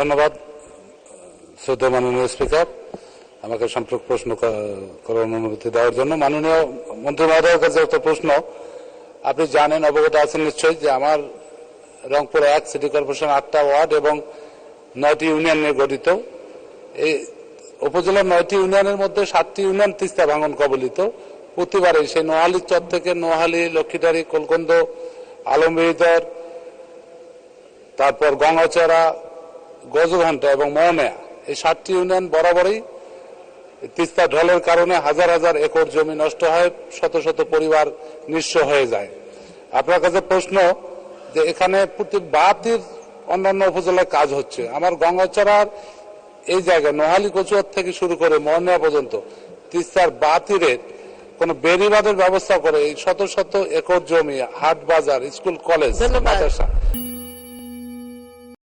ধন্যবাদ, শ্রদ্ধা মাননীয় স্পিকার। আমাকে সম্পর্ক প্রশ্ন করার অনুমতি দেওয়ার জন্য। মাননীয় মন্ত্রী মহোদয়ের কাছে একটা প্রশ্ন। আপনি জানেন, অবগত আছেন নিশ্চয়ই, যে আমার রংপুর এক সিটি কর্পোরেশন আটটা ওয়ার্ড এবং নয়টি ইউনিয়ন নিয়ে গঠিত। এই উপজেলার নয়টি ইউনিয়নের মধ্যে সাতটি ইউনিয়ন তিস্তা ভাঙন কবলিত। প্রতিবারে সেই নোহালি চর থেকে নোহালি লক্ষ্মীটারি কলকন্দ আলমবিদর তারপর গঙ্গাচড়া গজঘণ্টা এবং মৌনেয়া এই সাতটি ইউনিয়ন বরাবরই তিস্তা ঢলের কারণে হাজার হাজার একর জমি নষ্ট হয় শত শত পরিবার নিঃস্ব হয়ে যায়। আপনার কাছে প্রশ্ন যে এখানে প্রতি বাতির অন্যান্য উপজেলায় কাজ হচ্ছে। আমার গঙ্গাচড়ার এই জায়গায় নোহালি কচুয়ার থেকে শুরু করে মহনিয়া পর্যন্ত তিস্তার বাতিরের কোন বেড়িবাঁধের ব্যবস্থা করে এই শত শত একর জমি হাট বাজার স্কুল কলেজ মাদ্রাসা।